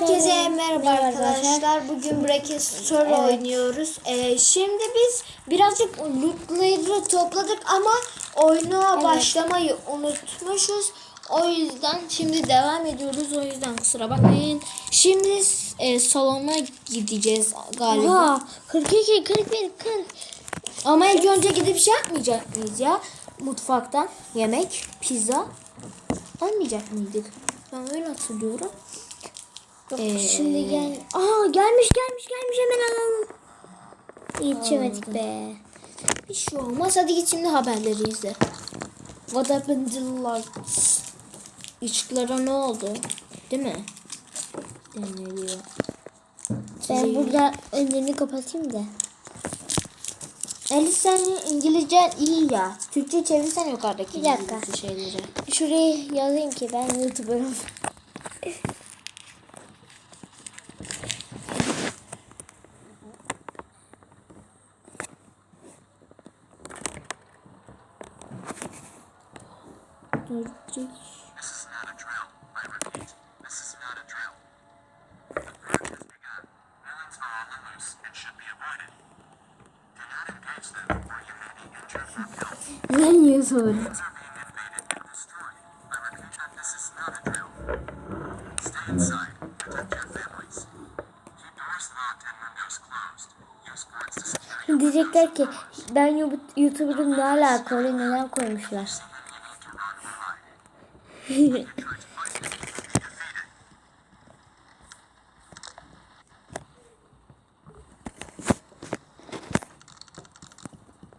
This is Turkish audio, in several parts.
Herkese merhaba Merhaba arkadaşlar. Bugün Bracket Story Evet. oynuyoruz. Ee, şimdi biz birazcık lootları topladık ama oyuna Evet. başlamayı unutmuşuz. O yüzden şimdi devam ediyoruz. O yüzden kusura bakmayın. Şimdi e, salona gideceğiz galiba. Oha 42 41 40. Ama ilk önce gidip şey yapmayacak mıyız ya? Mutfaktan yemek, pizza almayacak mıydık? Ben öyle hatırlıyorum. Yok Ee, şimdi gel. Aa gelmiş gelmiş gelmiş hemen alalım. Yetişemedik be. Bir şey olmaz. Hadi git şimdi haberleri izle. What happened to lights? Işıklara ne oldu? Değil mi? Deniliyor. Ben burada önlerini kapatayım da. Elif senin İngilizcen iyi ya. Türkçe çevirsen yukarıdaki Bir dakika. İngilizce şeyleri. Şuraya yazayım ki ben YouTuber'ım. YouTuber'ım ne alaka oraya neden koymuşlar?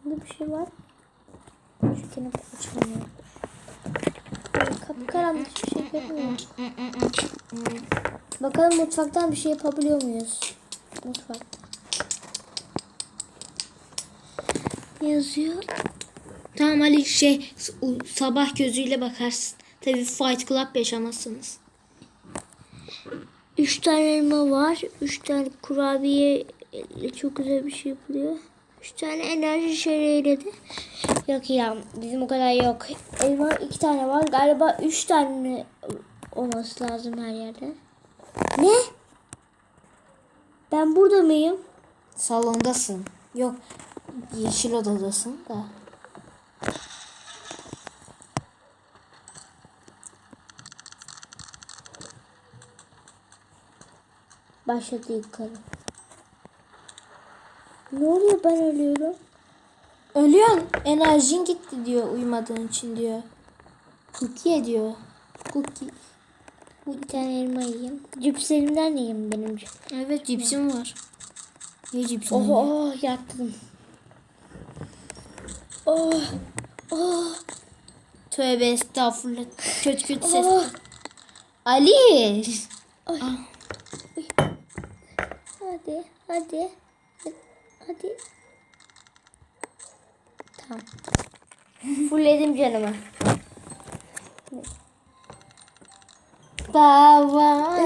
Burada bir şey var. Şu kenarı açılmıyor. Kapkaranlık hiçbir şey görünmüyor. Bakalım mutfaktan bir şey yapabiliyor muyuz? Mutfak. Yazıyor. Tamam Ali şey sabah gözüyle bakarsın. Tabii Fight Club yaşamazsınız. Üç tane elma var. Üç tane kurabiye çok güzel bir şey yapılıyor. Üç tane enerji şereğiyle de. Yok ya bizim o kadar yok. Elma iki tane var. Galiba üç tane olması lazım her yerde. Ne? Ben burada mıyım? Salondasın. Yok yeşil odadasın da. Başladı yukarı. Ne oluyor ben ölüyorum? Ölüyorsun. Enerjin gitti diyor uyumadığın için diyor. Cookie diyor. Cookie. Bir tane elma yiyeyim. Cipslerimden yiyeyim benim. Evet cipsim var. Ne cipsin? Oh oh yattım. Oh oh Tövbe estağfurullah. Kötü kötü ses. oh. Ali. Ay. Hadi hadi. Hadi. Tamam. Fullledim canımı. Baba.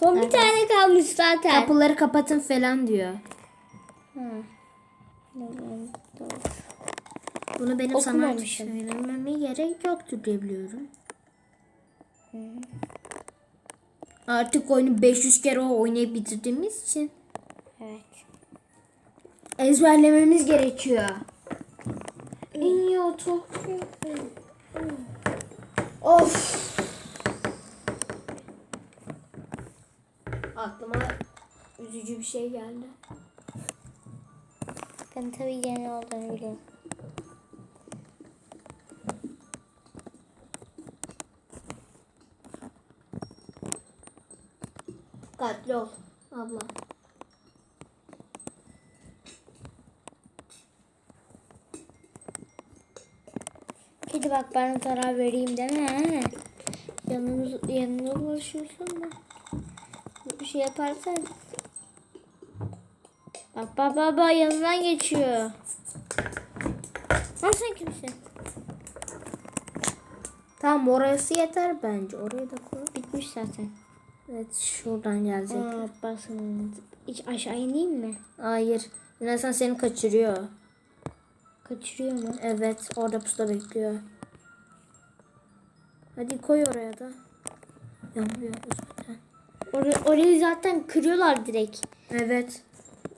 Son bir tane kalmış zaten. Kapıları kapatın falan diyor. Hı. Bunu benim sana söylememe gerek yoktur diye biliyorum. Artık oyunu 500 kere oynayıp bitirdiğimiz için Evet. ezberlememiz gerekiyor. İyi oto. Of. Aklıma üzücü bir şey geldi. Ben tabii yeni olduğunu biliyorum. Dikkatli ol abla. Kedi bak bana zarar vereyim deme. Yanımız, yanına ulaşıyorsun da. Bir şey yaparsan. Bak bak bak bak yanından geçiyor. Lan sen kimsin? Tamam orası yeter bence. Orayı da koy. Bitmiş zaten. Evet şuradan gelecek. Aa basın. Hiç aşağı ineyim mi? Hayır. Yunanistan seni kaçırıyor. Kaçırıyor mu? Evet orada pusuda bekliyor. Hadi koy oraya da. Yanmıyor zaten. Orayı, orayı zaten kırıyorlar direkt. Evet.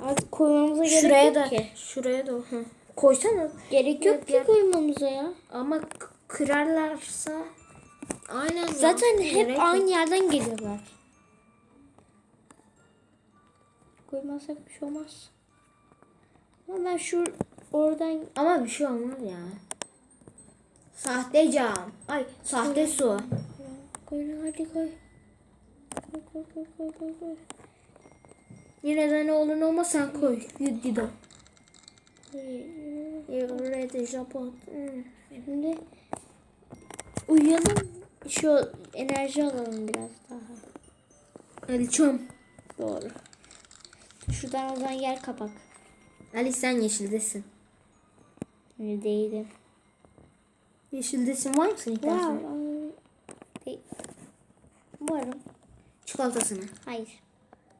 Artık koymamıza gerek Şuraya yok da. ki. Şuraya da. Hı. Koysana. Gerek yok ki koymamıza ya. Ama kırarlarsa aynen ya. Zaten hep Gerek yok. aynı yerden geliyorlar. Koymazsak bir şey olmaz. Ama ben şu oradan Ama bir şey olmaz ya. Sahte cam. Ay sahte su. koy hadi. Koy koy koy koy koy koy. Yine de ne olur ne olmaz sen koy. Gido. Koy. Red Japon. Şimdi uyuyalım. Şu enerji alalım biraz daha. Aliçom. Doğru. Şuradan o zaman yer kapak. Ali sen yeşildesin. Öyle değilim. Yeşildesin var mısın defa? Değil. Varım. Çikolatasını. Hayır.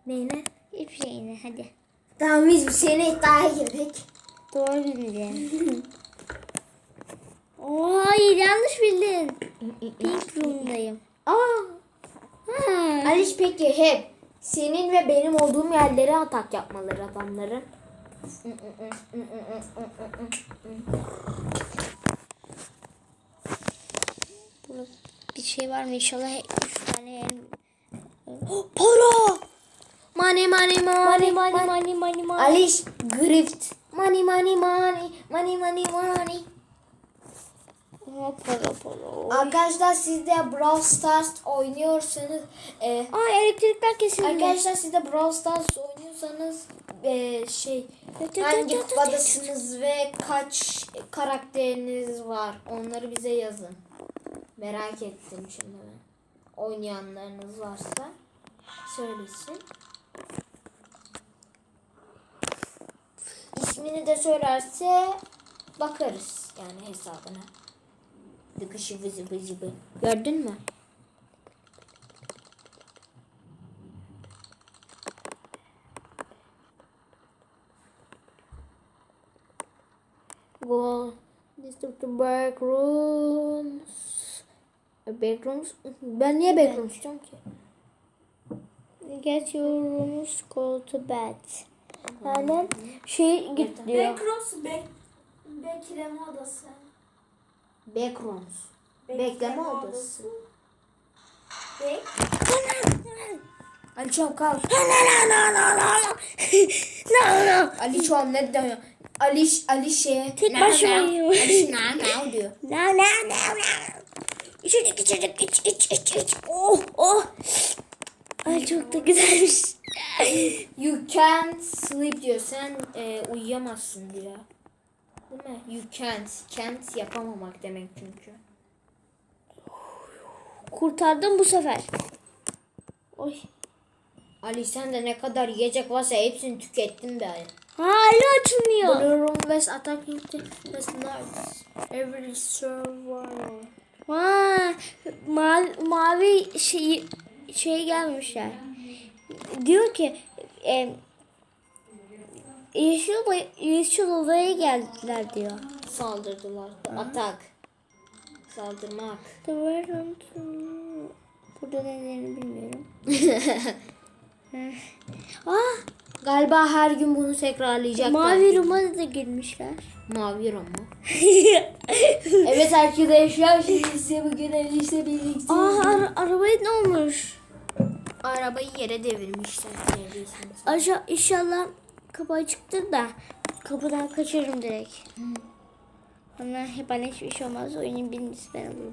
Neyine? Hiçbir şeyine hadi. Tamam biz bir şeyine iddiaya girdik. Doğru bildin. Oo, hayır yanlış bildin. Pink room'dayım. Aa. Ha. Aliş peki hep senin ve benim olduğum yerlere atak yapmaları adamların. Burada bir şey var mı inşallah üç tane el... Para! Money money money Money money money money. Aliş grift. Money money money money money money. Para para. Arkadaşlar siz de Brawl Stars oynuyorsanız e, Aa elektrikler kesildi. Arkadaşlar siz de Brawl Stars oynuyorsanız e, şey hangi kupadasınız ve kaç karakteriniz var onları bize yazın. Merak ettim şimdi ben. Oynayanlarınız varsa söylesin. İsmini de söylerse bakarız yani hesabına. Dıkışı vızı vızı vı. Gördün mü? Go. This is the back rooms. Back rooms? Ben niye back rooms diyorum ki? Get your rooms, go to bed. Yani şey git diyor. Backrooms bek bekleme odası. Back rooms. Bekleme odası. Bek Ali Çom kalk. no no. Ali Çom ne diyor? Ali, Ali şey. Tek başımayım. Ali ne ne diyor? No no no no. İçecek içecek iç iç iç iç. Oh oh. Ay çok da güzelmiş. You can't sleep diyor. Sen e, uyuyamazsın diyor. Değil mi? You can't. Can't yapamamak demek çünkü. Kurtardım bu sefer. Oy. Ali sen de ne kadar yiyecek varsa hepsini tükettin be. Hala açılmıyor. Blue west attacking west nights. Every survivor. Vay, mavi, mavi şey, şey gelmişler. Diyor ki e, yeşil, yeşil odaya geldiler diyor. Saldırdılar. Atak. Saldırmak. Burada ne dediğini bilmiyorum. ah, Galiba her gün bunu tekrarlayacaklar. mavi Rum'a da girmişler. Mavi room mu? evet arkadaşlar şimdi size bugün Alice'le birlikte Aa, ara, arabaya ne olmuş? Arabayı yere devirmişler. Aşağı inşallah kapı açıktır da kapıdan kaçarım direkt. Bana, bana hiçbir şey olmaz. Oyunun birincisi ben alayım.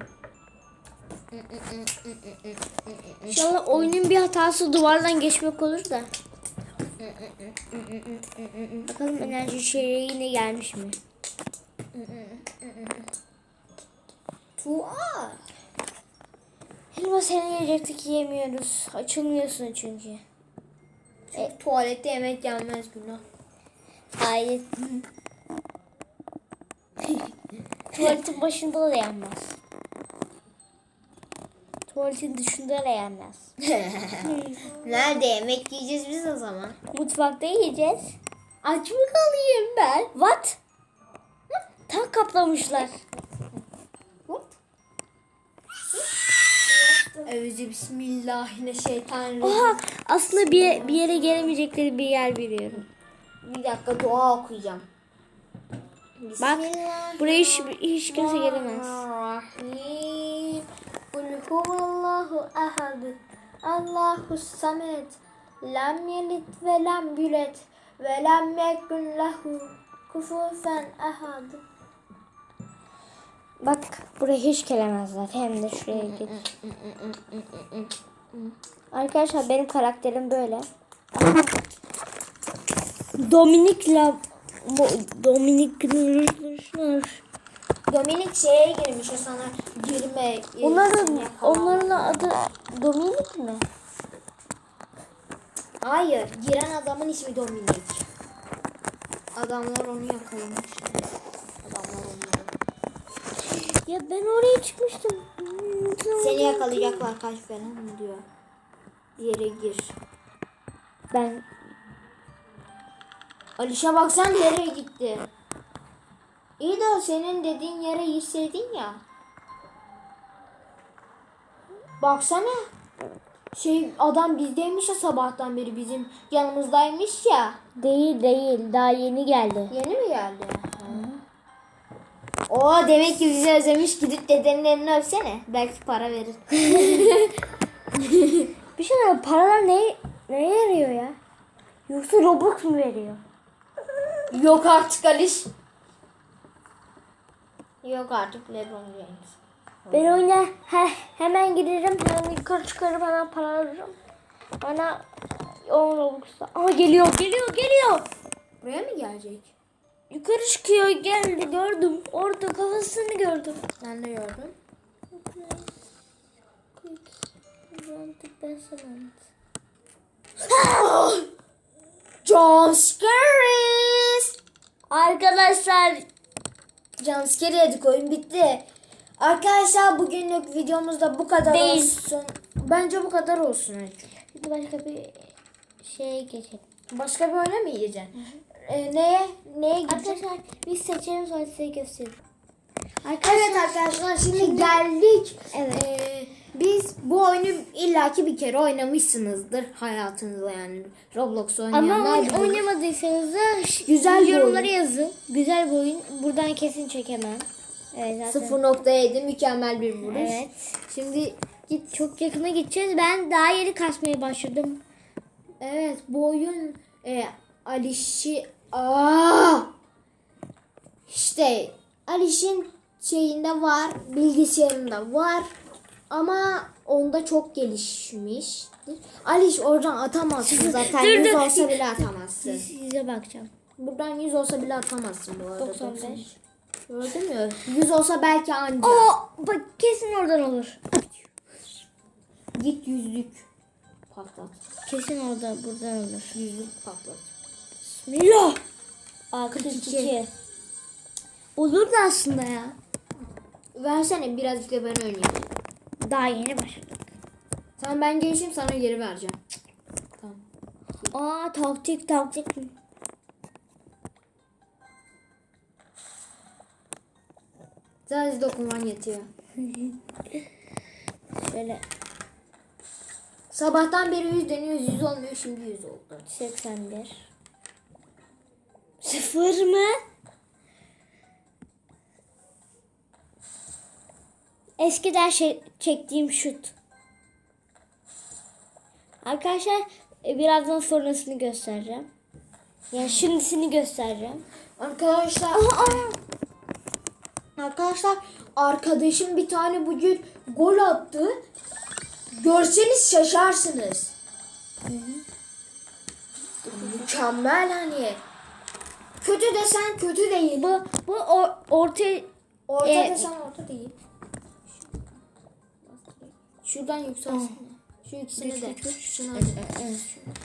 İnşallah oyunun bir hatası duvardan geçmek olur da. Bakalım enerji şeyi yine gelmiş mi? Tua. Helva seni yiyecektik yiyemiyoruz. Açılmıyorsun çünkü. E, tuvalette yemek yenmez günah. Hayır. Tuvaletin başında da yenmez. Tuvaletin dışında da yenmez. Nerede yemek yiyeceğiz biz o zaman? Mutfakta yiyeceğiz. Aç mı kalayım ben? What? Tak kaplamışlar. Evzi bismillahirrahmanirrahim. Oha aslında bir, bir yere gelemeyecekleri bir yer biliyorum. Bir dakika dua okuyacağım. Bak buraya hiç, hiç kimse gelemez. Kul huvallahu ahad. Allahu samet. Lam yelit ve lam yulet. Ve lam yekun lehu kufufen ahad. Bak buraya hiç gelemezler. Hem de şuraya git. Arkadaşlar benim karakterim böyle. Dominik'la Bo- Dominik Dominik şeye girmiş o sana girme. Onların onların adı Dominik mi? Hayır, giren adamın ismi Dominik. Adamlar onu yakalamış. Adamlar onu. Ya ben oraya çıkmıştım. Seni yakalayacaklar kaç falan diyor. Yere gir. Ben Alişe baksan nereye gitti? İyi de o senin dediğin yere girseydin ya. Baksana. Şey adam bizdeymiş ya sabahtan beri bizim yanımızdaymış ya. değil değil daha yeni geldi. Yeni mi geldi? O demek ki bizi özlemiş gidip dedenin elini öpsene. Belki para verir. Bir şey diyeyim, paralar ne neye yarıyor ya? Yoksa Robux mu veriyor? Yok artık Aliş. Yok artık Lebron James. Ben oyuna he, hemen girerim, hemen yukarı çıkarım, hemen para alırım. Bana 10 Robux'ta. Ama geliyor, geliyor, geliyor. Buraya mı gelecek? Yukarı çıkıyor, geldi, gördüm. Orada kafasını gördüm. Ben de gördüm. John Scaries. Arkadaşlar John Scary yedik oyun bitti. Arkadaşlar bugünlük videomuzda bu kadar Değil. olsun. Bence bu kadar olsun. Şimdi başka bir şeye geçelim. Başka bir oyuna mı yiyeceksin? Ee, neye? Neye gideceksin? Arkadaşlar biz seçelim sonra size göstereyim. Evet arkadaşlar şimdi, geldik. Evet. Ee, biz bu oyunu illaki bir kere oynamışsınızdır hayatınızda yani Roblox oynayanlar. Ama oyn- oynamadıysanız da Güzel yorumlara oyun. yazın. Güzel bir oyun. Buradan kesin çekemem. Evet zaten. 0.7 mükemmel bir vuruş. Evet. Şimdi git Çok yakına gideceğiz. Ben daha yeni kasmaya başladım. Evet bu oyun e, Aliş'i Aa! İşte Aliş'in şeyinde var bilgisayarında var ama onda çok gelişmiştir. Aliş oradan atamazsın zaten Dur, 100 dur. olsa bile atamazsın. Size bakacağım. Buradan 100 olsa bile atamazsın bu arada. 95. Gördün mü? 100 olsa belki anca. Aa, bak kesin oradan olur. Git yüzlük patlat. Kesin orada buradan olur. Yüzlük patlat. Bismillah. Aa 42. 42. Olur da aslında ya. Versene birazcık da ben oynayayım. Daha yeni başladık. Tamam ben gelişim sana geri vereceğim. Tamam. Aa taktik taktik. Sadece dokunman yetiyor. Şöyle Sabahtan beri 100 deniyoruz 100 olmuyor şimdi 100 oldu. 81. Sıfır mı? Eskiden şey, çektiğim şut. Arkadaşlar e, birazdan sonrasını göstereceğim. Yani şimdisini göstereceğim. Arkadaşlar Aa, aa. arkadaşlar arkadaşım bir tane bugün gol attı. Görseniz şaşarsınız. Mükemmel hani. Kötü desen kötü değil. Bu bu o, ortaya Orta Ee, desen orta değil. Şuradan yükselsene. Şu ikisine de. Şuna,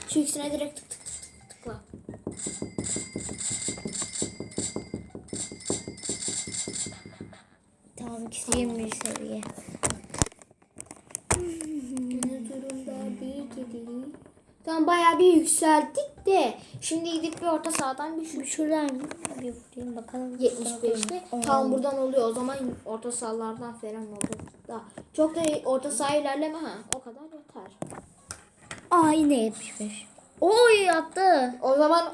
Şu ikisine direkt tık tık tık tıkla. tamam ikisi 21 seviye. Tamam bayağı bir yükselttik de şimdi gidip bir orta sahadan bir şu Şuradan bir vurayım bakalım. 75'te Aa. tam buradan oluyor o zaman orta sahalardan falan olur. Daha çok da orta saha ilerleme ha. O kadar yeter. Aa yine 75. Oy attı. O zaman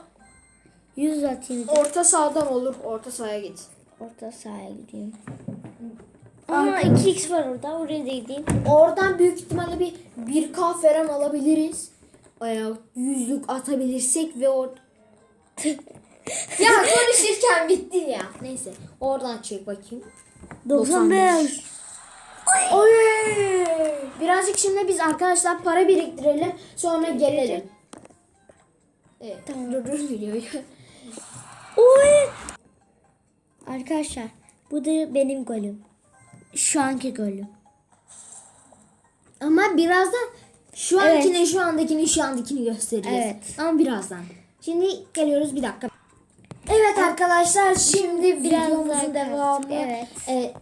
100 atayım. orta sahadan olur. Orta sahaya git. Orta sahaya gideyim. Aa 2x var orada. Oraya da gideyim. Oradan büyük ihtimalle bir 1K falan alabiliriz. Yüzlük atabilirsek ve or... ya konuşurken bitti ya. Neyse oradan çek bakayım. 95. Oy! Birazcık şimdi biz arkadaşlar para biriktirelim. Sonra gelelim. Evet. Tamam. Durdur videoyu. Oy. Arkadaşlar bu da benim golüm. Şu anki golüm. Ama birazdan şu Evet. ankini, şu andakini, şu andakini göstereceğiz. Evet. Ama birazdan. Şimdi geliyoruz bir dakika. Evet arkadaşlar şimdi Biraz videomuzun devamı. evet. Ee,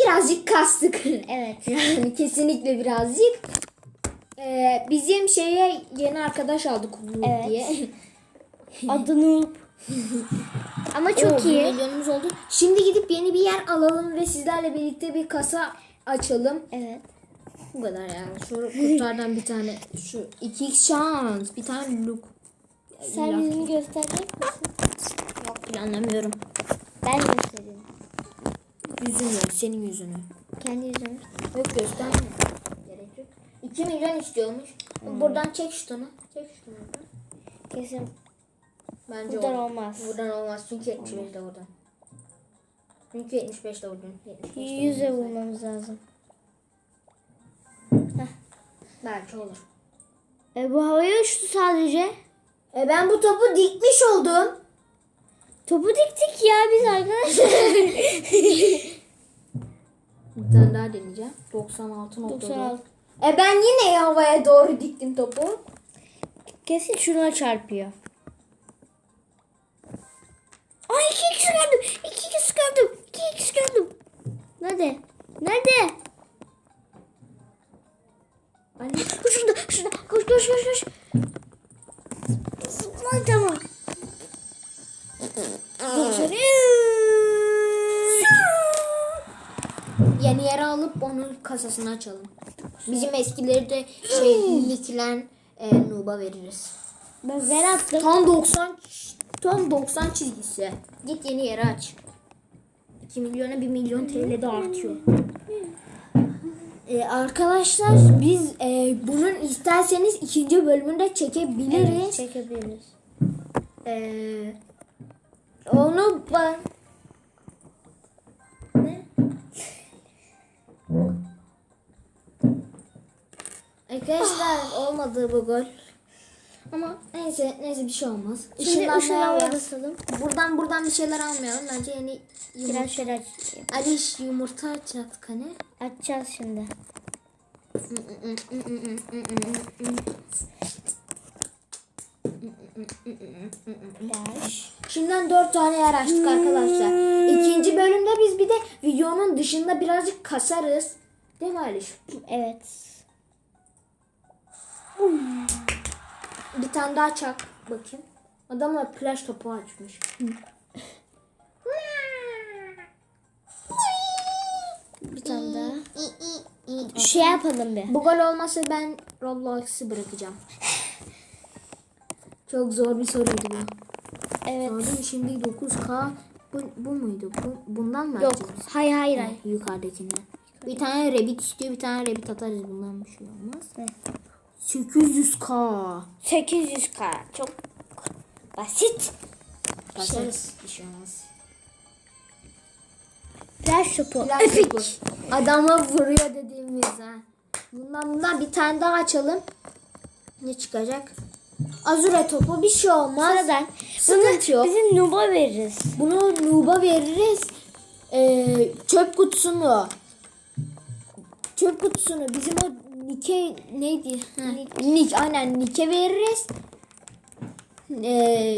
birazcık kastık. Evet. yani kesinlikle birazcık. Ee, bizim şeye yeni arkadaş aldık Umut Evet. diye. Adı Noob. Ama Oo, çok bir iyi. milyonumuz oldu. Şimdi gidip yeni bir yer alalım ve sizlerle birlikte bir kasa açalım. Evet. Bu kadar yani. Şu kurtlardan bir tane. Şu 2x şans. Bir tane look. Sen İlla- yüzünü gösterecek misin? Yok planlamıyorum. Ben göstereyim. Yüzünü, senin yüzünü. Kendi yüzümü. Yok gösterme. Gerek yok. 2 milyon istiyormuş. Buradan çek şunu. Çek şunu. buradan. Kesin Bence Buradan olur. olmaz. Buradan olmaz çünkü 75 de oradan. Çünkü 75 de oradan. 75 de yüze oradan. Lazım. Belki olur. E bu havaya uçtu sadece. E ben bu topu dikmiş oldum. Topu diktik ya biz arkadaşlar. Bir tane daha deneyeceğim. 96 96. E ben yine havaya doğru diktim topu. Kesin şuna çarpıyor. Ay iki kişi gördüm. İki kişi gördüm. İki kişi gördüm. Nerede? Nerede? Anne. Şurada, şurada. Koş, koş, koş, koş. Lan tamam. Dışarı. Yeni yere alıp onun kasasını açalım. Bizim eskileri de şey likilen e, Nuba veririz. Ben zer attım. Tam 90 tam 90 çizgisi. Git yeni yere aç. 2 milyona 1 milyon TL de artıyor. Ee, arkadaşlar biz e, bunun isterseniz ikinci bölümünde çekebiliriz. Evet, çekebiliriz. Ee, onu ben ne? Arkadaşlar olmadı bu gol. Ama neyse neyse bir şey olmaz. Şimdi Işınlanmaya ışınlanma yaz. basalım. Buradan buradan bir şeyler almayalım. Bence yeni Biraz yumurta. şöyle açayım. Aliş yumurta açacaktık hani. Açacağız şimdi. Şimdiden dört tane yer açtık arkadaşlar. İkinci bölümde biz bir de videonun dışında birazcık kasarız. Değil mi Aliş? Evet. Bir tane daha çak bakayım. Adamlar plaj topu açmış. Bir tane daha. Şey yapalım bir. Bu gol olmasa ben Roblox'ı bırakacağım. Çok zor bir soruydu bu. Evet. Mü şimdi 9K bu, bu muydu? Bu, bundan mı Yok. açacağız? Hayır hayır hayır. Yukarıdakinden. Bir tane rabbit istiyor bir tane rabbit atarız bundan bir şey olmaz. Evet. 800K. 800k. Çok basit. Basarız. Bir şey olmaz. Flash topu. Adama vuruyor dediğimiz ha. Bundan bundan bir tane daha açalım. Ne çıkacak? Azure topu bir şey olmaz. Sıradan. Sıkıntı yok. Bizim Nub'a veririz. Bunu Nuba veririz. Ee, çöp kutusunu. Çöp kutusunu bizim o Nike neydi? Ha, Nick. aynen Nike veririz. Ee,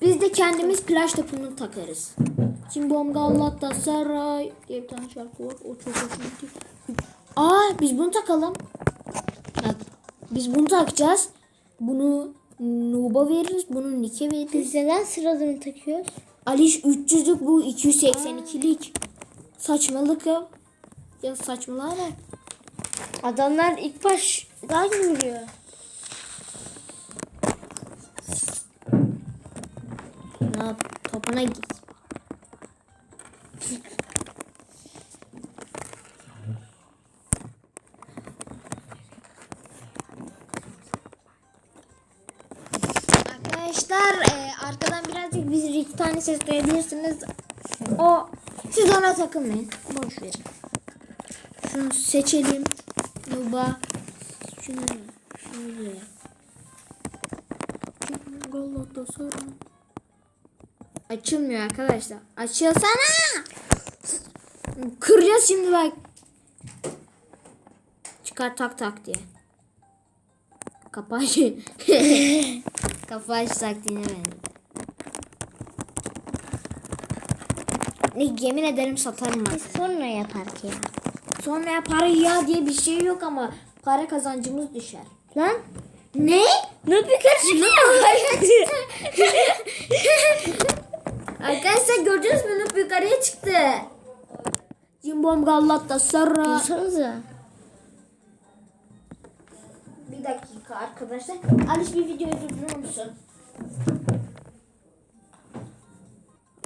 biz de kendimiz plaj topunu takarız. Cimbom Galatasaray diye bir tane şarkı var. O çok hoşuma gitti. Aa biz bunu takalım. Bak, biz bunu takacağız. Bunu Nuba veririz. Bunu Nike veririz. Biz neden sıradanı takıyoruz? Aliş 300'lük bu 282'lik. Saçmalık ya. Ya saçmalama. Adamlar ilk baştan vuruyor. Ne yap? Topuna git. Arkadaşlar e, arkadan birazcık bir iki tane ses duyabilirsiniz. O siz ona takılmayın. Boş verin. Şunu seçelim. Nuba. Şunu şöyle. Galatasaray. Açılmıyor arkadaşlar. Açılsana. Kıracağız şimdi bak. Çıkar tak tak diye. Kapaş. Kapaş taktiğine benziyor. Ne yemin ederim satarım bak. Sonra yapar ki ya. Sonra para ya diye bir şey yok ama para kazancımız düşer. Lan Ne? ne bir karışık Arkadaşlar gördünüz mü? Nup yukarıya çıktı. Cimbom Galatasaray. Yapsanıza. Bir dakika arkadaşlar. Aliş bir videoyu durdurur musun?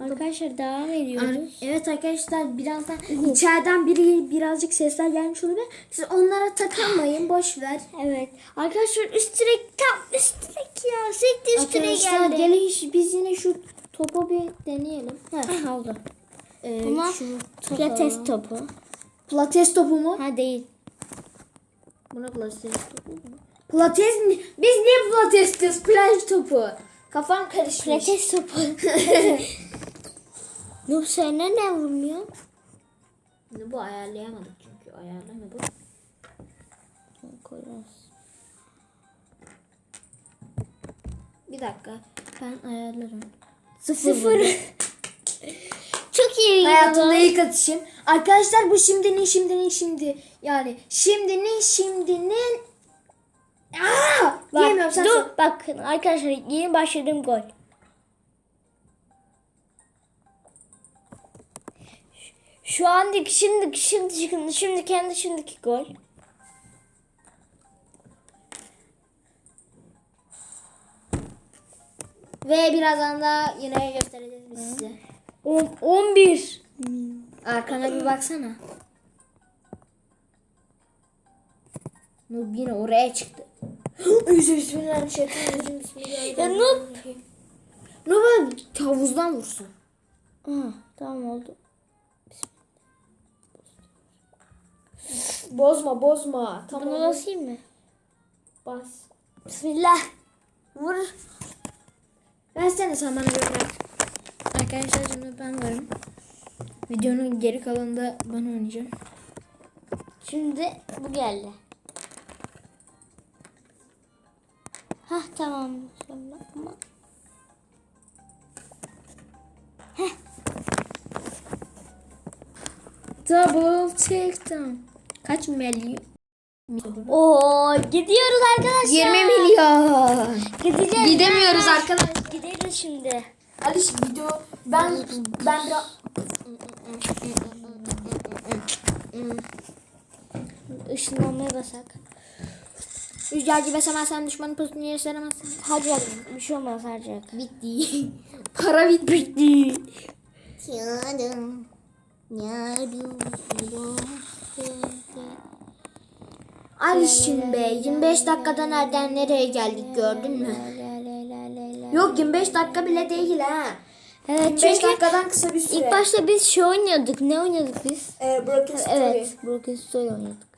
Arkadaşlar devam ediyoruz. Evet arkadaşlar birazdan içeriden biri birazcık sesler gelmiş olabilir. Siz onlara takılmayın boş ver. Evet. Arkadaşlar üst direk tam üst direk ya. Sekti üst Arkadaşlar geldi. gelin şu- biz yine şu topu bir deneyelim. Heh. Oldu. Ee, Ama şunu pilates topu. Pilates topu mu? Ha değil. Buna pilates topu mu? Pilates mi? Biz niye pilates diyoruz? Plaj topu. Kafam karışmış. Pilates topu. Noob sen ne vurmuyor? Bu ayarlayamadık çünkü ayarlamadık. Koyarız. Bir dakika. Ben ayarlarım. Sıfır. Çok iyi. Hayatımda ilk atışım. Arkadaşlar bu şimdinin şimdinin şimdi. Yani şimdinin şimdinin. Aa! Bak, Diyemiyorum sen dur sor. bakın arkadaşlar yeni başladığım gol. Şu andaki şimdiki şimdi şimdi şimdi kendi şimdiki gol. Ve birazdan da yine göstereceğiz biz size. On- 11. Arkana bir baksana. Noob yine oraya çıktı. Yüzü bismillahirrahmanirrahim. Bismillahirrahmanirrahim. Ya Noob. Noob havuzdan vursun. Ha, tamam oldu. Bozma bozma. Bunu Tamam. basayım mı? Bas. Bismillah. Vur. Versene sen bana gönder. Arkadaşlar şimdi ben varım. Videonun geri kalanında ben oynayacağım. Şimdi bu geldi. Hah tamam. Sonra ama Double check'tan. Kaç milyon? Oo gidiyoruz arkadaşlar. 20 milyon. Gideceğiz. Gidemiyoruz arkadaşlar. Gideriz şimdi. Aliş video ben ben biraz Işınlanmaya basak. Rüzgarcı besemezsen düşmanın pozisyonunu yere seremezsin. Harcayalım. Bir şey olmaz harcayalım. Bitti. Para bitti. Bitti. Alişim be 25 dakikada nereden nereye geldik gördün mü? Yok 25 dakika bile değil ha. Evet 25 çünkü dakikadan kısa bir süre. ilk başta biz şey oynuyorduk. Ne oynuyorduk biz? Ee, Broken Story. Evet. Broken Story oynuyorduk.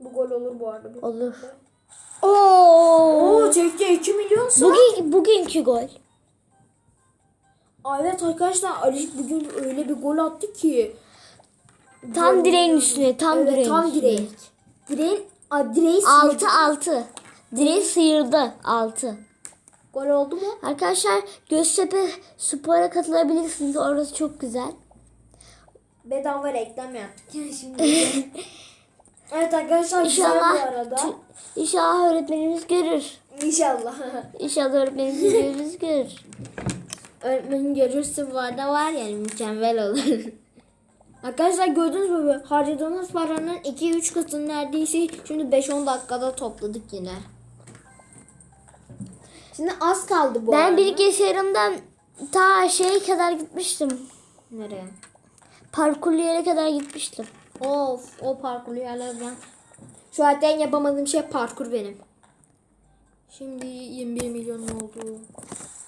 Bu gol olur bu arada. Olur. Oo. Oo çekti 2 milyon sonra. Bugün, bugünkü gol. Aa, Evet arkadaşlar Ali bugün öyle bir gol attı ki. Tam direğin üstüne. Tam Evet direğin tam üstüne. Direğin a, direği sıyırdı. altı. Direği sıyırdı. Altı. Gol oldu mu? Arkadaşlar Göztepe Spor'a katılabilirsiniz. Orası çok güzel. Bedava reklam yaptık. Şimdi. evet arkadaşlar İnşallah, güzel bu arada. tü- inşallah öğretmenimiz görür. İnşallah. İnşallah öğretmenimiz görür. Öğretmenin görürse bu arada var yani mükemmel olur. Arkadaşlar gördünüz mü? Harcadığımız paranın 2-3 katını neredeyse şimdi 5-10 dakikada topladık yine. Şimdi az kaldı bu Ben arada. bilgisayarımdan ta şeye kadar gitmiştim. Nereye? Parkur yere kadar gitmiştim. Of o parkur yerler ben. Şu an en yapamadığım şey parkur benim. Şimdi 21 milyon oldu.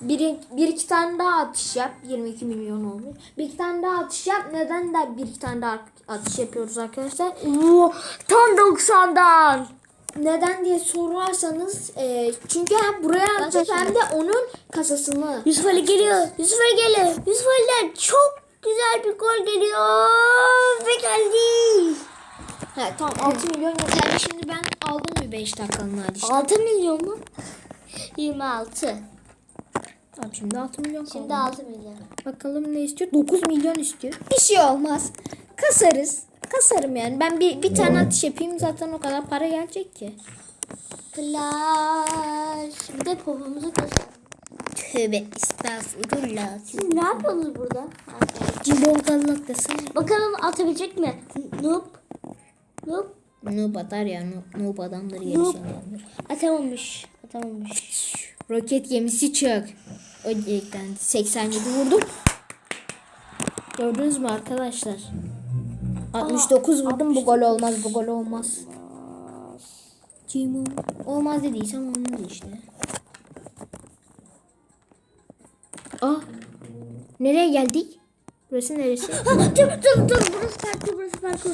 Bir, bir iki tane daha atış yap. 22 milyon olmuş. Bir iki tane daha atış yap. Neden de bir iki tane daha atış yapıyoruz arkadaşlar? Oo, tam 90'dan. Neden diye sorarsanız e, çünkü hem buraya atacak hem de onun kasasını. Yusuf Ali geliyor. Yusuf Ali geliyor. Yusuf Ali'den çok güzel bir gol geliyor. Ve geldi. He tamam 6 milyon yeterli. Şimdi ben aldım bir 5 dakikalığına işte. 6 milyon mu? 26. Tamam şimdi 6 milyon kaldı. Şimdi 6 milyon. Bakalım ne istiyor? 9 milyon istiyor. Bir şey olmaz. Kasarız. Kasarım yani. Ben bir, bir tane atış yapayım zaten o kadar para gelecek ki. Flash. Bir de popumuzu göster. Tövbe estağfurullah. Siz ne yapıyorsunuz burada? Cibon kallak desene. Bakalım atabilecek mi? Noob. Noob. Noob atar ya. Noob, noob adamdır gelişenlerdir. Atamamış. Atamamış. Roket gemisi çık. O delikten 87 vurdum. Gördünüz mü arkadaşlar? 69 vurdum. Bu gol olmaz. Bu gol olmaz. Cimon. Olmaz dediysem olmadı işte. Ah. Nereye geldik? Burası neresi? dur dur dur. Burası farklı burası farklı.